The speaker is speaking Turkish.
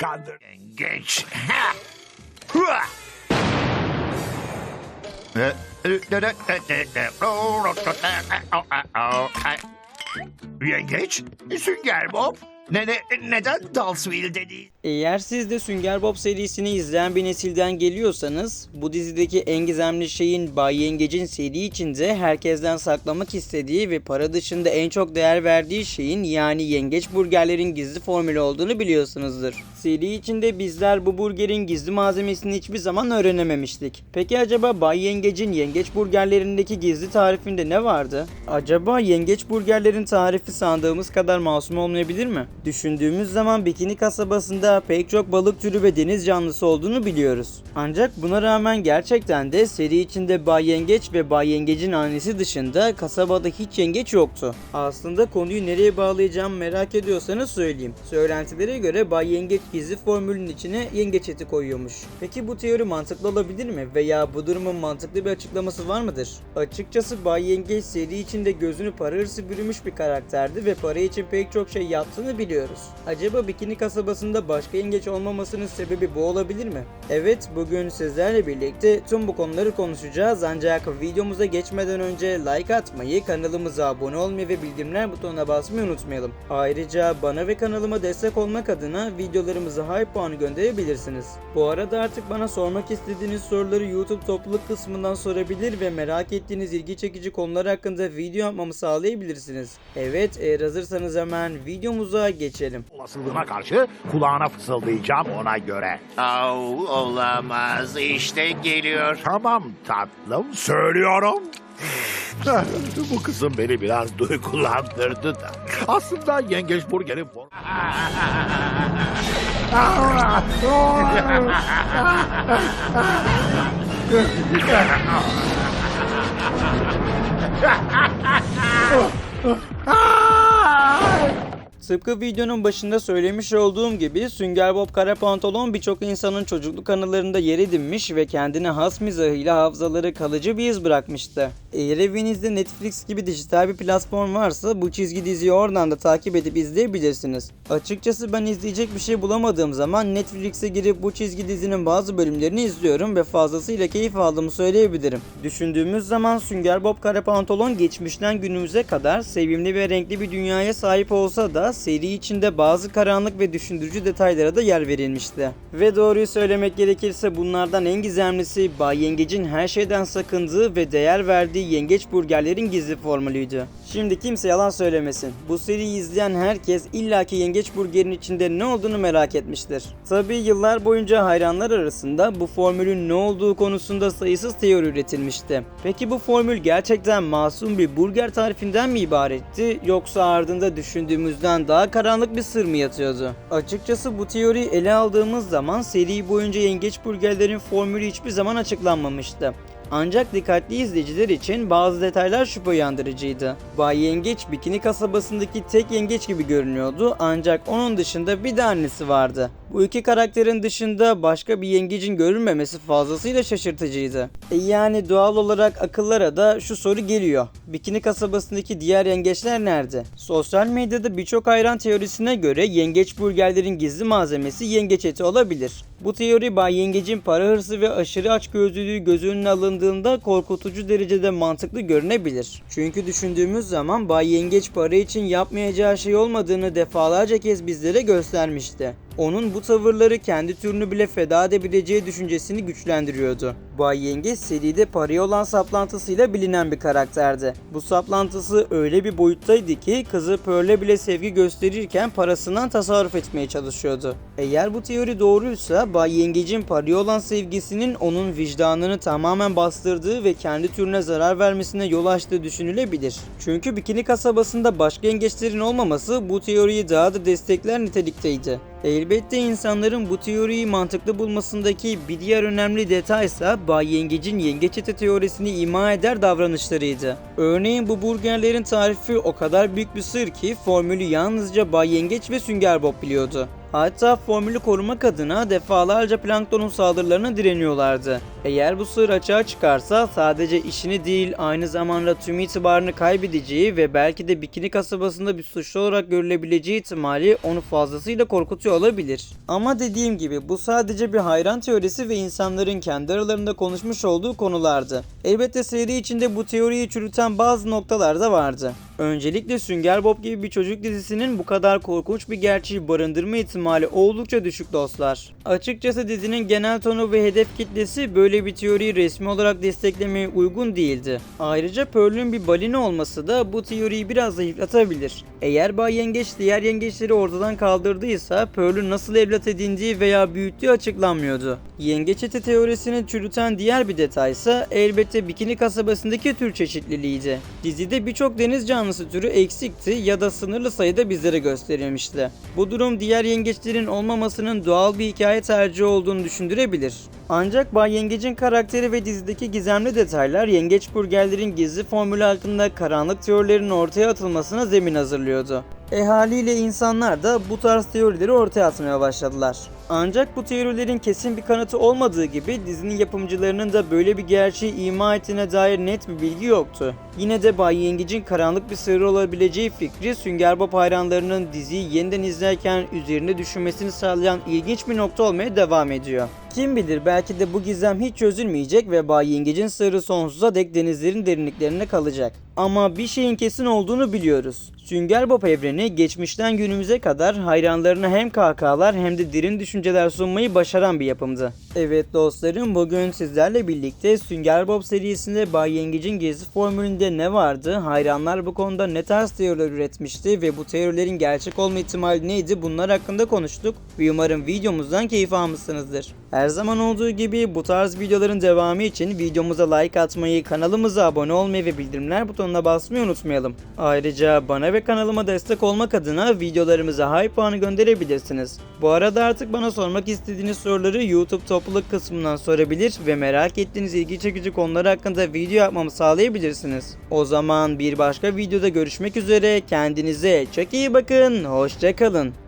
Kandır. Geç. Yengeç, Sünger Bob, ne, ne, neden Dalsville'de değil? Eğer siz de Sünger Bob serisini izleyen bir nesilden geliyorsanız, bu dizideki en gizemli şeyin Bay Yengeç'in seri içinde herkesten saklamak istediği ve para dışında en çok değer verdiği şeyin yani yengeç burgerlerin gizli formülü olduğunu biliyorsunuzdur. Seri içinde bizler bu burgerin gizli malzemesini hiçbir zaman öğrenememiştik. Peki acaba Bay Yengeç'in yengeç burgerlerindeki gizli tarifinde ne vardı? Acaba yengeç burgerlerin tarifi sandığımız kadar masum olmayabilir mi? Düşündüğümüz zaman Bikini kasabasında pek çok balık türü ve deniz canlısı olduğunu biliyoruz. Ancak buna rağmen gerçekten de seri içinde Bay Yengeç ve Bay Yengeç'in annesi dışında kasabada hiç yengeç yoktu. Aslında konuyu nereye bağlayacağımı merak ediyorsanız söyleyeyim. Söylentilere göre Bay Yengeç gizli formülün içine yengeç eti koyuyormuş. Peki bu teori mantıklı olabilir mi? Veya bu durumun mantıklı bir açıklaması var mıdır? Açıkçası Bay Yengeç seri içinde gözünü para hırsı bürümüş bir karakterdi ve para için pek çok şey yaptığını biliyoruz. Acaba Bikini kasabasında başka yengeç olmamasının sebebi bu olabilir mi? Evet bugün sizlerle birlikte tüm bu konuları konuşacağız ancak videomuza geçmeden önce like atmayı, kanalımıza abone olmayı ve bildirimler butonuna basmayı unutmayalım. Ayrıca bana ve kanalıma destek olmak adına videolarımıza hype puanı gönderebilirsiniz. Bu arada artık bana sormak istediğiniz soruları YouTube topluluk kısmından sorabilir ve merak ettiğiniz ilgi çekici konular hakkında video yapmamı sağlayabilirsiniz. Evet eğer hazırsanız hemen videomuza geçelim. Olasılığına karşı kulağına fısıldayacağım ona göre. Au, olamaz. İşte geliyor. Tamam tatlım söylüyorum. Bu kısım beni biraz duygulandırdı da. Aslında yengeç burgerin Ah! Tıpkı videonun başında söylemiş olduğum gibi Sünger Bob Kara Pantolon birçok insanın çocukluk anılarında yer edinmiş ve kendine has mizahıyla hafızaları kalıcı bir iz bırakmıştı. Eğer evinizde Netflix gibi dijital bir platform varsa bu çizgi diziyi oradan da takip edip izleyebilirsiniz. Açıkçası ben izleyecek bir şey bulamadığım zaman Netflix'e girip bu çizgi dizinin bazı bölümlerini izliyorum ve fazlasıyla keyif aldığımı söyleyebilirim. Düşündüğümüz zaman Sünger Bob Kara Pantolon geçmişten günümüze kadar sevimli ve renkli bir dünyaya sahip olsa da seri içinde bazı karanlık ve düşündürücü detaylara da yer verilmişti. Ve doğruyu söylemek gerekirse bunlardan en gizemlisi Bay Yengeç'in her şeyden sakındığı ve değer verdiği yengeç burgerlerin gizli formülüydü. Şimdi kimse yalan söylemesin. Bu seriyi izleyen herkes illaki yengeç burgerin içinde ne olduğunu merak etmiştir. Tabi yıllar boyunca hayranlar arasında bu formülün ne olduğu konusunda sayısız teori üretilmişti. Peki bu formül gerçekten masum bir burger tarifinden mi ibaretti yoksa ardında düşündüğümüzden daha karanlık bir sır mı yatıyordu? Açıkçası bu teoriyi ele aldığımız zaman seri boyunca yengeç burgerlerin formülü hiçbir zaman açıklanmamıştı. Ancak dikkatli izleyiciler için bazı detaylar şüphe uyandırıcıydı. Bay Yengeç Bikini kasabasındaki tek yengeç gibi görünüyordu ancak onun dışında bir de annesi vardı. Bu iki karakterin dışında başka bir yengecin görünmemesi fazlasıyla şaşırtıcıydı. E yani doğal olarak akıllara da şu soru geliyor. Bikini kasabasındaki diğer yengeçler nerede? Sosyal medyada birçok hayran teorisine göre yengeç burgerlerin gizli malzemesi yengeç eti olabilir. Bu teori Bay Yengeç'in para hırsı ve aşırı açgözlülüğü göz önüne alındığında korkutucu derecede mantıklı görünebilir. Çünkü düşündüğümüz zaman Bay Yengeç para için yapmayacağı şey olmadığını defalarca kez bizlere göstermişti. Onun bu tavırları kendi türünü bile feda edebileceği düşüncesini güçlendiriyordu. Bay Yengeç seride paraya olan saplantısıyla bilinen bir karakterdi. Bu saplantısı öyle bir boyuttaydı ki kızı Pearl'e bile sevgi gösterirken parasından tasarruf etmeye çalışıyordu. Eğer bu teori doğruysa Bay Yengeç'in paraya olan sevgisinin onun vicdanını tamamen bastırdığı ve kendi türüne zarar vermesine yol açtığı düşünülebilir. Çünkü Bikini kasabasında başka yengeçlerin olmaması bu teoriyi daha da destekler nitelikteydi. Elbette insanların bu teoriyi mantıklı bulmasındaki bir diğer önemli detaysa Bay Yengeç'in yengeç eti teorisini ima eder davranışlarıydı. Örneğin bu burgerlerin tarifi o kadar büyük bir sır ki formülü yalnızca Bay Yengeç ve Sünger Bob biliyordu. Hatta formülü korumak adına defalarca planktonun saldırılarına direniyorlardı. Eğer bu sır açığa çıkarsa sadece işini değil aynı zamanda tüm itibarını kaybedeceği ve belki de Bikini kasabasında bir suçlu olarak görülebileceği ihtimali onu fazlasıyla korkutuyor olabilir. Ama dediğim gibi bu sadece bir hayran teorisi ve insanların kendi aralarında konuşmuş olduğu konulardı. Elbette seri içinde bu teoriyi çürüten bazı noktalar da vardı. Öncelikle Sünger Bob gibi bir çocuk dizisinin bu kadar korkunç bir gerçeği barındırma ihtimali oldukça düşük dostlar. Açıkçası dizinin genel tonu ve hedef kitlesi böyle bir teoriyi resmi olarak desteklemeye uygun değildi. Ayrıca Pearl'ün bir balina olması da bu teoriyi biraz zayıflatabilir. Eğer Bay Yengeç diğer yengeçleri ortadan kaldırdıysa Pearl'ün nasıl evlat edindiği veya büyüttüğü açıklanmıyordu. Yengeç eti teorisini çürüten diğer bir detaysa elbette Bikini kasabasındaki tür çeşitliliğiydi. Dizide birçok deniz canlısı türü eksikti ya da sınırlı sayıda bizlere gösterilmişti. Bu durum diğer yengeçlerin olmamasının doğal bir hikaye tercihi olduğunu düşündürebilir. Ancak Bay Yengeç'in karakteri ve dizideki gizemli detaylar yengeç burgerlerin gizli formülü hakkında karanlık teorilerin ortaya atılmasına zemin hazırlıyordu. E haliyle insanlar da bu tarz teorileri ortaya atmaya başladılar. Ancak bu teorilerin kesin bir kanıtı olmadığı gibi dizinin yapımcılarının da böyle bir gerçeği ima ettiğine dair net bir bilgi yoktu. Yine de Bay Yengeç'in karanlık bir sırrı olabileceği fikri Sünger Bob hayranlarının diziyi yeniden izlerken üzerinde düşünmesini sağlayan ilginç bir nokta olmaya devam ediyor. Kim bilir belki de bu gizem hiç çözülmeyecek ve Bay Yengeç'in sırrı sonsuza dek denizlerin derinliklerine kalacak. Ama bir şeyin kesin olduğunu biliyoruz. Sünger Bob evreni geçmişten günümüze kadar hayranlarına hem kahkahalar hem de derin düşünceler sunmayı başaran bir yapımdı. Evet dostlarım bugün sizlerle birlikte Sünger Bob serisinde Bay Yengeç'in gizli formülünde ne vardı, hayranlar bu konuda ne tarz teoriler üretmişti ve bu teorilerin gerçek olma ihtimali neydi bunlar hakkında konuştuk ve umarım videomuzdan keyif almışsınızdır. Her zaman olduğu gibi bu tarz videoların devamı için videomuza like atmayı, kanalımıza abone olmayı ve bildirimler butonuna basmayı unutmayalım. Ayrıca bana ve kanalıma destek olmak adına videolarımıza high puanı gönderebilirsiniz. Bu arada artık bana sormak istediğiniz soruları YouTube topluluk kısmından sorabilir ve merak ettiğiniz ilgi çekici konular hakkında video yapmamı sağlayabilirsiniz. O zaman bir başka videoda görüşmek üzere. Kendinize çok iyi bakın. Hoşçakalın.